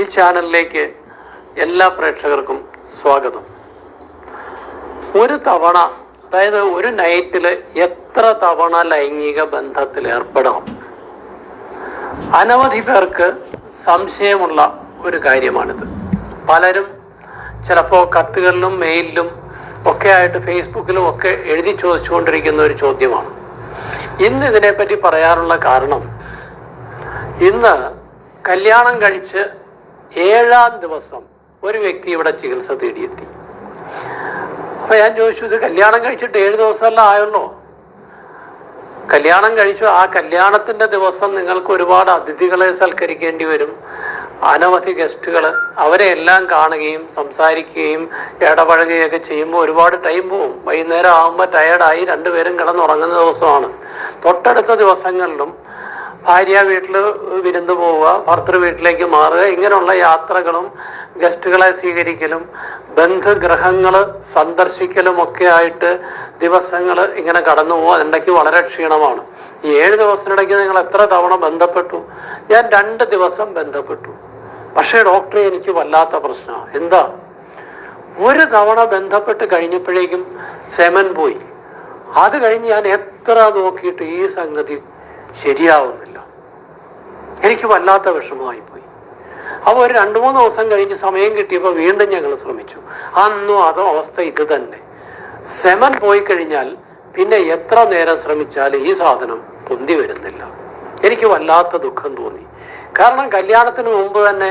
ഈ ചാനലിലേക്ക് എല്ലാ പ്രേക്ഷകർക്കും സ്വാഗതം. ഒരു തവണ അതായത് ഒരു നൈറ്റിൽ എത്ര തവണ ലൈംഗിക ബന്ധത്തിൽ ഏർപ്പെടാം അനവധി പേർക്ക് സംശയമുള്ള ഒരു കാര്യമാണിത്. പലരും ചിലപ്പോൾ കത്തുകളിലും മെയിലിലും ഒക്കെ ആയിട്ട് ഫേസ്ബുക്കിലും ഒക്കെ എഴുതി ചോദിച്ചുകൊണ്ടിരിക്കുന്ന ഒരു ചോദ്യമാണ്. ഇന്ന് ഇതിനെപ്പറ്റി പറയാനുള്ള കാരണം ഇന്ന് കല്യാണം കഴിച്ച് ഏഴാം ദിവസം ഒരു വ്യക്തി ഇവിടെ ചികിത്സ തേടിയെത്തി. അപ്പോൾ ഞാൻ ചോദിച്ചു ഇത് കല്യാണം കഴിച്ചിട്ട് ഏഴ് ദിവസമല്ല ആയുള്ളോ? കല്യാണം കഴിച്ചു. ആ കല്യാണത്തിന്റെ ദിവസം നിങ്ങൾക്ക് ഒരുപാട് അതിഥികളെ സൽക്കരിക്കേണ്ടി വരും. അനവധി ഗസ്റ്റുകൾ അവരെ എല്ലാം കാണുകയും സംസാരിക്കുകയും ഇടപഴകുകയൊക്കെ ചെയ്യുമ്പോൾ ഒരുപാട് ടൈം പോവും. വൈകുന്നേരം ആകുമ്പോൾ ടയർഡായി രണ്ടുപേരും കിടന്നുറങ്ങുന്ന ദിവസമാണ്. തൊട്ടടുത്ത ദിവസങ്ങളിലും ഭാര്യ വീട്ടിൽ വിരുന്ന് പോവുക ഭർത്തൃ വീട്ടിലേക്ക് മാറുക ഇങ്ങനെയുള്ള യാത്രകളും ഗസ്റ്റുകളെ സ്വീകരിക്കലും ബന്ധുഗ്രഹങ്ങൾ സന്ദർശിക്കലും ഒക്കെ ആയിട്ട് ദിവസങ്ങൾ ഇങ്ങനെ കടന്നു പോകും അതിന്റെ വളരെ ക്ഷീണമാണ്. ഈ ഏഴ് ദിവസത്തിനിടയ്ക്ക് നിങ്ങൾ എത്ര തവണ ബന്ധപ്പെട്ടു? ഞാൻ രണ്ട് ദിവസം ബന്ധപ്പെട്ടു. പക്ഷേ ഡോക്ടർ എനിക്ക് വല്ലാത്ത പ്രശ്നമാണ്. എന്താ? ഒരു തവണ ബന്ധപ്പെട്ട് കഴിഞ്ഞപ്പോഴേക്കും സെമൻ പോയി. അത് കഴിഞ്ഞ് ഞാൻ എത്ര നോക്കിയിട്ട് ഈ സംഗതി ശരിയാവുന്നില്ല. എനിക്ക് വല്ലാത്ത വിഷമമായി പോയി അപ്പോൾ ഒരു രണ്ട് മൂന്ന് ദിവസം കഴിഞ്ഞ് സമയം കിട്ടിയപ്പോൾ വീണ്ടും ഞങ്ങൾ ശ്രമിച്ചു. അന്നും അതോ അവസ്ഥ ഇത് തന്നെ. സെമൻ പോയി കഴിഞ്ഞാൽ പിന്നെ എത്ര നേരം ശ്രമിച്ചാലും ഈ സാധനം പൊന്തി വരുന്നില്ല. എനിക്ക് വല്ലാത്ത ദുഃഖം തോന്നി. കാരണം കല്യാണത്തിന് മുമ്പ് തന്നെ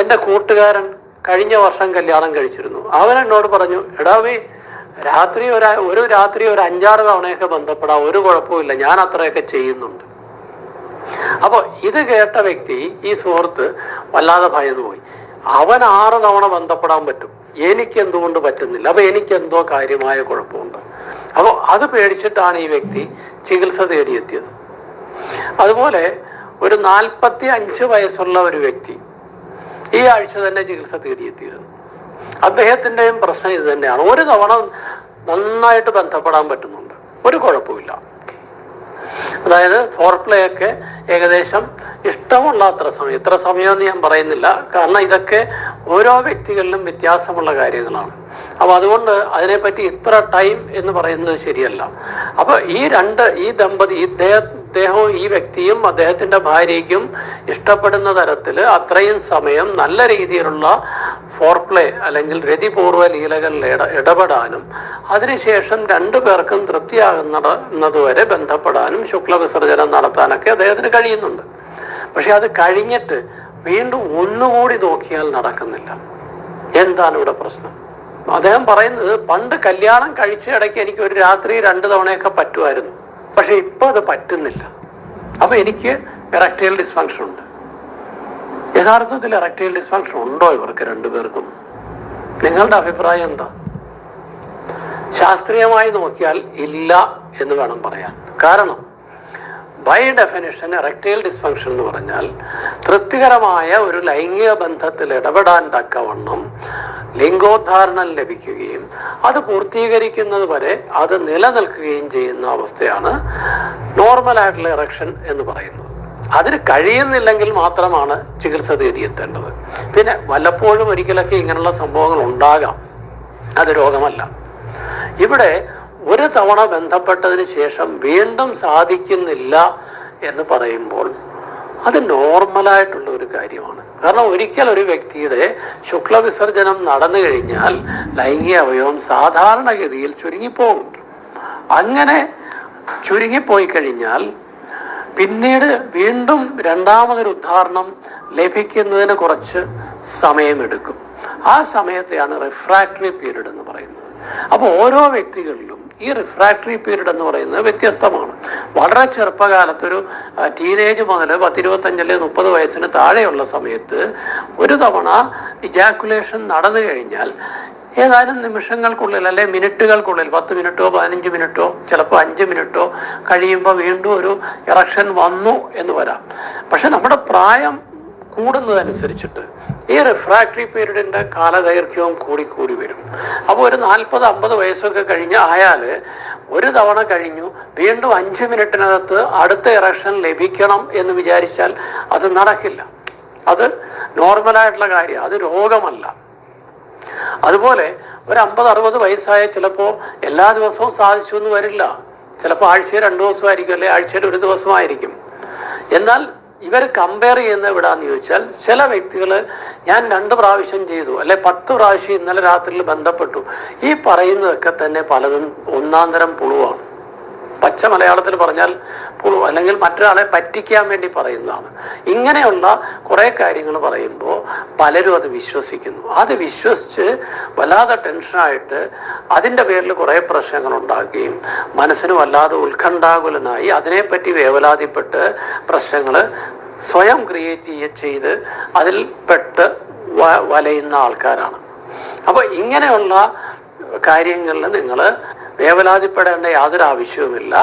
എന്റെ കൂട്ടുകാരൻ കഴിഞ്ഞ വർഷം കല്യാണം കഴിച്ചിരുന്നു. അവൻ എന്നോട് പറഞ്ഞു എടാവേ രാത്രി ഒരു ഒരു രാത്രി ഒരു അഞ്ചാറ് തവണയൊക്കെ ബന്ധപ്പെടാം. ഒരു കുഴപ്പമില്ല ഞാൻ അത്രയൊക്കെ ചെയ്യുന്നുണ്ട്. അപ്പോൾ ഇത് കേട്ട വ്യക്തി ഈ സുഹൃത്ത് വല്ലാതെ ഭയന്നു പോയി അവൻ ആറ് തവണ ബന്ധപ്പെടാൻ പറ്റും. എനിക്ക് എന്തുകൊണ്ട് പറ്റുന്നില്ല? അപ്പോൾ എനിക്ക് എന്തോ കാര്യമായ കുഴപ്പമുണ്ട്. അപ്പോൾ അത് പേടിച്ചിട്ടാണ് ഈ വ്യക്തി ചികിത്സ തേടിയെത്തിയത്. അതുപോലെ ഒരു നാൽപ്പത്തി അഞ്ച് വയസ്സുള്ള ഒരു വ്യക്തി ഈ ആഴ്ച തന്നെ ചികിത്സ തേടിയെത്തിയിരുന്നു. അദ്ദേഹത്തിന്റെയും പ്രശ്നം ഇത് തന്നെയാണ്. ഒരു തവണ നന്നായിട്ട് ബന്ധപ്പെടാൻ പറ്റുന്നുണ്ട്. ഒരു കുഴപ്പമില്ല അതായത് ഫോർ പ്ലേ ഒക്കെ ഏകദേശം ഇഷ്ടമുള്ള അത്ര സമയം. ഇത്ര സമയമെന്ന് ഞാൻ പറയുന്നില്ല. കാരണം ഇതൊക്കെ ഓരോ വ്യക്തികളിലും വ്യത്യാസമുള്ള കാര്യങ്ങളാണ്. അപ്പോൾ അതുകൊണ്ട് അതിനെപ്പറ്റി ഇത്ര ടൈം എന്ന് പറയുന്നത് ശരിയല്ല. അപ്പോൾ ഈ രണ്ട് ഈ ദമ്പതി ഇദ്ദേഹം ഇദ്ദേഹവും ഈ വ്യക്തിയും അദ്ദേഹത്തിന്റെ ഭാര്യയ്ക്കും ഇഷ്ടപ്പെടുന്ന തരത്തിൽ അത്രയും സമയം നല്ല രീതിയിലുള്ള ഫോർ പ്ലേ അല്ലെങ്കിൽ രതിപൂർവ ലീലകളിൽ ഇട ഇടപെടാനും അതിനുശേഷം രണ്ടു പേർക്കും തൃപ്തിയാകുന്നതുവരെ ബന്ധപ്പെടാനും ശുക്ലവിസർജനം നടത്താനൊക്കെ അദ്ദേഹത്തിന് കഴിയുന്നുണ്ട്. പക്ഷെ അത് കഴിഞ്ഞിട്ട് വീണ്ടും ഒന്നുകൂടി നോക്കിയാൽ നടക്കുന്നില്ല. എന്താണ് ഇവിടെ പ്രശ്നം? അദ്ദേഹം പറയുന്നത് പണ്ട് കല്യാണം കഴിച്ച ഇടയ്ക്ക് എനിക്ക് ഒരു രാത്രി രണ്ട് തവണയൊക്കെ പറ്റുമായിരുന്നു. പക്ഷെ ഇപ്പോൾ അത് പറ്റുന്നില്ല. അപ്പോൾ എനിക്ക് എറക്റ്റൈൽ ഡിസ്ഫങ്ഷൻ ഉണ്ട്. യഥാർത്ഥത്തിൽ റെക്ടൈൽ ഡിസ്ഫങ്ഷൻ ഉണ്ടോ ഇവർക്ക് രണ്ടുപേർക്കും? നിങ്ങളുടെ അഭിപ്രായം എന്താ? ശാസ്ത്രീയമായി നോക്കിയാൽ ഇല്ല എന്ന് വേണം പറയാൻ. കാരണം ബൈ ഡെഫിനിഷൻ റെക്ടൈൽ ഡിസ്ഫങ്ഷൻ എന്ന് പറഞ്ഞാൽ തൃപ്തികരമായ ഒരു ലൈംഗിക ബന്ധത്തിൽ ഇടപെടാൻ തക്കവണ്ണം ലിംഗോദ്ധാരണം ലഭിക്കുകയും അത് പൂർത്തീകരിക്കുന്നത് വരെ അത് നിലനിൽക്കുകയും ചെയ്യുന്ന അവസ്ഥയാണ് നോർമലായിട്ടുള്ള ഇറക്ഷൻ എന്ന് പറയുന്നത്. അതിന് കഴിയുന്നില്ലെങ്കിൽ മാത്രമാണ് ചികിത്സ തേടിയെത്തേണ്ടത്. പിന്നെ വല്ലപ്പോഴും ഒരിക്കലൊക്കെ ഇങ്ങനെയുള്ള സംഭവങ്ങൾ ഉണ്ടാകാം. അത് രോഗമല്ല. ഇവിടെ ഒരു തവണ ബന്ധപ്പെട്ടതിന് ശേഷം വീണ്ടും സാധിക്കുന്നില്ല എന്ന് പറയുമ്പോൾ അത് നോർമലായിട്ടുള്ള ഒരു കാര്യമാണ്. കാരണം ഒരിക്കൽ ഒരു വ്യക്തിയുടെ ശുക്ലവിസർജനം നടന്നു കഴിഞ്ഞാൽ ലൈംഗിക അവയവം സാധാരണഗതിയിൽ ചുരുങ്ങിപ്പോകും. അങ്ങനെ ചുരുങ്ങിപ്പോയി കഴിഞ്ഞാൽ പിന്നീട് വീണ്ടും രണ്ടാമതൊരു ഉദാഹരണം ലഭിക്കുന്നതിന് കുറച്ച് സമയമെടുക്കും. ആ സമയത്തെയാണ് റിഫ്രാക്ടറി പീരീഡ് എന്ന് പറയുന്നത്. അപ്പോൾ ഓരോ വ്യക്തികളിലും ഈ റിഫ്രാക്ടറി പീരീഡ് എന്ന് പറയുന്നത് വ്യത്യസ്തമാണ്. വളരെ ചെറുപ്പകാലത്തൊരു ടീനേജ് മുതൽ പത്തിരുപത്തഞ്ചിലെ മുപ്പത് വയസ്സിന് താഴെയുള്ള സമയത്ത് ഒരു തവണ ഇജാക്കുലേഷൻ നടന്നു കഴിഞ്ഞാൽ ഏതാനും നിമിഷങ്ങൾക്കുള്ളിൽ അല്ലെ മിനിറ്റുകൾക്കുള്ളിൽ പത്ത് മിനിറ്റോ പതിനഞ്ച് മിനിറ്റോ ചിലപ്പോൾ അഞ്ച് മിനിറ്റോ കഴിയുമ്പോൾ വീണ്ടും ഒരു ഇറക്ഷൻ വന്നു എന്ന് വരാം. പക്ഷെ നമ്മുടെ പ്രായം കൂടുന്നതനുസരിച്ചിട്ട് ഈ റിഫ്രാക്ടറി പീരീഡിന്റെ കാലദൈർഘ്യവും കൂടി കൂടി വരും. അപ്പോൾ ഒരു നാൽപ്പത് അമ്പത് വയസ്സൊക്കെ കഴിഞ്ഞ് ആയാൽ ഒരു തവണ കഴിഞ്ഞു വീണ്ടും അഞ്ച് മിനിറ്റിനകത്ത് അടുത്ത ഇറക്ഷൻ ലഭിക്കണം എന്ന് വിചാരിച്ചാൽ അത് നടക്കില്ല. അത് നോർമലായിട്ടുള്ള കാര്യം അത് രോഗമല്ല. അതുപോലെ ഒരു അമ്പത് അറുപത് വയസ്സായ ചിലപ്പോൾ എല്ലാ ദിവസവും സാധിച്ചു എന്ന് വരില്ല. ചിലപ്പോൾ ആഴ്ചയിൽ രണ്ട് ദിവസമായിരിക്കും അല്ലെങ്കിൽ ആഴ്ചയിൽ ഒരു ദിവസമായിരിക്കും. എന്നാൽ ഇവർ കമ്പയർ ചെയ്യുന്ന എവിടാന്ന് ചോദിച്ചാൽ ചില വ്യക്തികൾ ഞാൻ രണ്ട് പ്രാവശ്യം ചെയ്തു അല്ലെ പത്ത് പ്രാവശ്യം ഇന്നലെ രാത്രിയിൽ ബന്ധപ്പെട്ടു. ഈ പറയുന്നതൊക്കെ തന്നെ പലതും ഒന്നാം തരം പുളുവാണ്. പച്ച മലയാളത്തിൽ പറഞ്ഞാൽ അല്ലെങ്കിൽ മറ്റൊരാളെ പറ്റിക്കാൻ വേണ്ടി പറയുന്നതാണ്. ഇങ്ങനെയുള്ള കുറേ കാര്യങ്ങൾ പറയുമ്പോൾ പലരും അത് വിശ്വസിക്കുന്നു. അത് വിശ്വസിച്ച് വല്ലാതെ ടെൻഷനായിട്ട് അതിന്റെ പേരിൽ കുറേ പ്രശ്നങ്ങൾ ഉണ്ടാക്കുകയും മനസ്സിന് വല്ലാതെ ഉത്കണ്ഠാകുലനായി അതിനെപ്പറ്റി വേവലാതിപ്പെട്ട് പ്രശ്നങ്ങൾ സ്വയം ക്രിയേറ്റ് ചെയ്ത് അതിൽ പെട്ട് വലയുന്ന ആൾക്കാരാണ്. അപ്പോൾ ഇങ്ങനെയുള്ള കാര്യങ്ങളിൽ നിങ്ങൾ വേവലാതിപ്പെടേണ്ട യാതൊരു ആവശ്യവുമില്ല.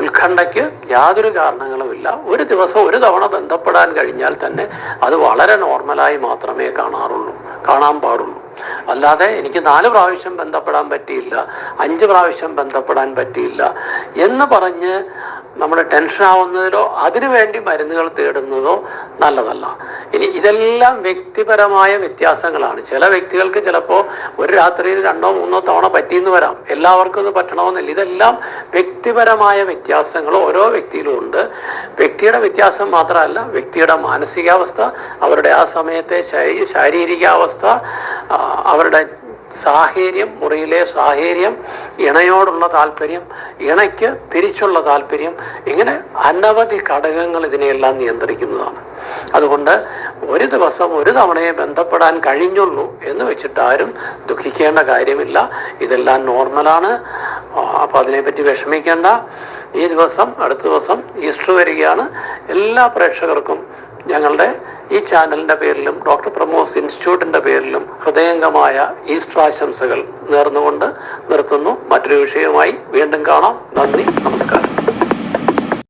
ഉത്കണ്ഠയ്ക്ക് യാതൊരു കാരണങ്ങളുമില്ല. ഒരു ദിവസം ഒരു തവണ ബന്ധപ്പെടാൻ കഴിഞ്ഞാൽ തന്നെ അത് വളരെ നോർമലായി മാത്രമേ കാണാറുള്ളൂ കാണാൻ പാടുള്ളൂ. അല്ലാതെ എനിക്ക് നാല് പ്രാവശ്യം ബന്ധപ്പെടാൻ പറ്റിയില്ല അഞ്ച് പ്രാവശ്യം ബന്ധപ്പെടാൻ പറ്റിയില്ല എന്ന് പറഞ്ഞ് നമ്മൾ ടെൻഷനാവുന്നതിലോ അതിനു അതിനുവേണ്ടി മരുന്നുകൾ തേടുന്നതോ നല്ലതല്ല. ഇനി ഇതെല്ലാം വ്യക്തിപരമായ വ്യത്യാസങ്ങളാണ്. ചില വ്യക്തികൾക്ക് ചിലപ്പോൾ ഒരു രാത്രിയിൽ രണ്ടോ മൂന്നോ തവണ പറ്റിയെന്ന് വരാം. എല്ലാവർക്കും ഇത് പറ്റണമെന്നില്ല. ഇതെല്ലാം വ്യക്തിപരമായ വ്യത്യാസങ്ങൾ ഓരോ വ്യക്തിയിലും ഉണ്ട്. വ്യക്തിയുടെ വ്യത്യാസം മാത്രമല്ല വ്യക്തിയുടെ മാനസികാവസ്ഥ അവരുടെ ആ സമയത്തെ ശാരീരികാവസ്ഥ അവരുടെ സാഹചര്യം മുറിയിലെ സാഹചര്യം ഇണയോടുള്ള താല്പര്യം ഇണയ്ക്ക് തിരിച്ചുള്ള താല്പര്യം ഇങ്ങനെ അനവധി ഘടകങ്ങൾ ഇതിനെയെല്ലാം നിയന്ത്രിക്കുന്നതാണ്. അതുകൊണ്ട് ഒരു ദിവസം ഒരു തവണയെ ബന്ധപ്പെടാൻ കഴിഞ്ഞുള്ളൂ എന്ന് വെച്ചിട്ട് ആരും ദുഃഖിക്കേണ്ട കാര്യമില്ല. ഇതെല്ലാം നോർമലാണ്. അപ്പോൾ അതിനെപ്പറ്റി വിഷമിക്കേണ്ട. ഈ ദിവസം അടുത്ത ദിവസം ഈസ്റ്റർ വരികയാണ്. എല്ലാ പ്രേക്ഷകർക്കും ഞങ്ങളുടെ ഈ ചാനലിന്റെ പേരിലും ഡോക്ടർ പ്രമോസ് ഇൻസ്റ്റിറ്റ്യൂട്ടിന്റെ പേരിലും ഹൃദയംഗമായ ഈസ്റ്റർ ആശംസകൾ നേർന്നുകൊണ്ട് നിർത്തുന്നു. മറ്റൊരു വിഷയവുമായി വീണ്ടും കാണാം. നന്ദി നമസ്കാരം.